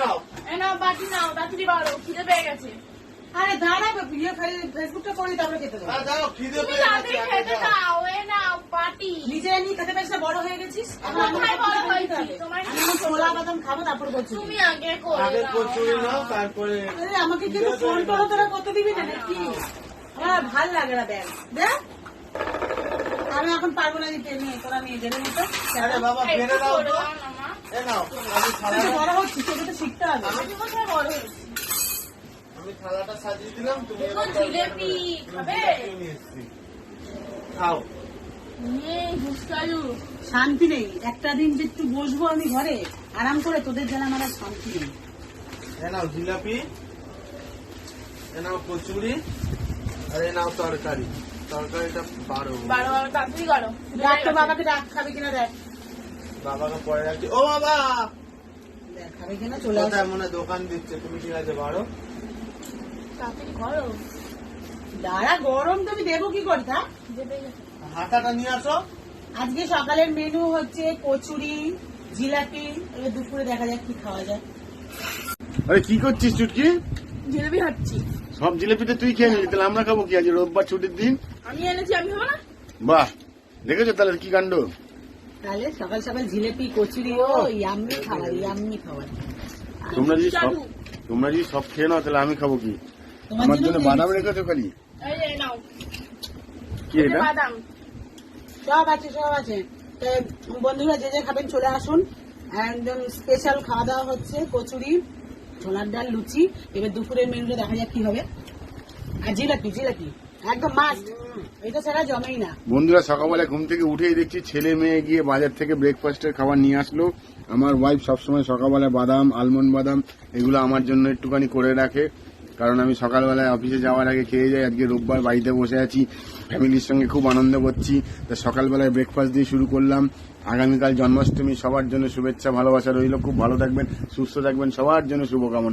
নাও। এই নাও বাটি নাও তাড়াতাড়ি বাড়ো খিদে পেয়ে গেছে। আরে দাঁড়া ইয়ে ফেলে ফেসবুকটা করি তারপরে খেতে দেবো। দাও খিদে তুমি পেয়ে গেছে, খেতে আগে দাও। দাও এ নাও বাটি। নিজেরা নিয়ে খেতে পারিস বড় হয়ে গেছিস? কোথায় বড় খেতে তোমার ছোলা বাদাম খাব তারপর করছি তুমি আগে করে আগে কচুরি নাও তারপরে আরে আমাকে কিন্তু ফোন করো তোরা কত দিবি না নাকি? আমার ভালো লাগে না ব্যাগ দেখ। আমি এখন পারব না দিতে নিয়ে তোরা নিয়ে জেনে নিতে আরে বাবা দাও তো। আমি থালাটা সাজিয়ে দিলাম তুমি। খাও। শান্তি নেই একটা দিন যে একটু বসবো আমি ঘরে আরাম করে তোদের যেন আমার শান্তি নেই। এ নাও জিলাপি এ নাও কচুরি আর এ নাও তরকারি। তরকারিটা পারো। বারো বারো তাড়াতাড়ি করো। বাবাকে ডাক খাবে কিনা দেখ। বাবাকে পরে রাখছি। ও বাবা! দেখ কিনা চলে আসে মনে দোকান দিচ্ছে তুমি ঠিক আছে বাড়ো। তাড়াতাড়ি করো। দাঁড়া গরম তুমি দেবো কি করে তা খিদে পেয়ে গেছে। হাতাটা নিয়ে আসো। আজকে সকালের মেনু হচ্ছে কচুরি জিলাপি এবার দুপুরে দেখা যাক কি খাওয়া যায়। আরে কি করছিস চুটকি? জিলেপি খাচ্ছি। সব জিলিপিতে তুই খেয়ে নিলি তাহলে আমরা খাব কি আজ রোববার ছুটির দিন? আমি এনেছি আমি খাব না? বাহ দেখেছ তাহলে কি কাণ্ড? তাহলে সকাল সকাল জিলেপি কচুরি ও। ইয়াম্মি খাবার ইয়াম্মি খাবার। তোমরা যদি সব তোমরা যদি সব খেয়ে নাও তাহলে আমি খাব কি? তোমার আমার জন্য বাদাম রেখেছো খালি? এই যে নাও। কি এটা? সব আছে সব আছে। বন্ধুরা যে যে খাবেন চলে আসুন। একদম স্পেশাল খাওয়া দাওয়া হচ্ছে কচুরি ছোলার ডাল লুচি। এবার দুপুরের মেনুটা দেখা যাক কি হবে। আর জিলাপি জিলাপি। বন্ধুরা সকালবেলা ঘুম থেকে উঠেই দেখছি ছেলে মেয়ে গিয়ে বাজার থেকে ব্রেকফাস্টের খাবার নিয়ে আসলো। আমার ওয়াইফ সবসময় সকালবেলা বাদাম আলমন্ড বাদাম, এগুলো আমার জন্য একটুখানি করে রাখে। কারণ আমি সকালবেলায় অফিসে যাওয়ার আগে খেয়ে যাই, আজকে রোববার বাড়িতে বসে আছি, ফ্যামিলির সঙ্গে খুব আনন্দ করছি। তা সকালবেলায় ব্রেকফাস্ট দিয়ে শুরু করলাম। আগামীকাল জন্মাষ্টমী, সবার জন্য শুভেচ্ছা, ভালোবাসা রইল। খুব ভালো থাকবেন, সুস্থ থাকবেন, সবার জন্য শুভকামনা।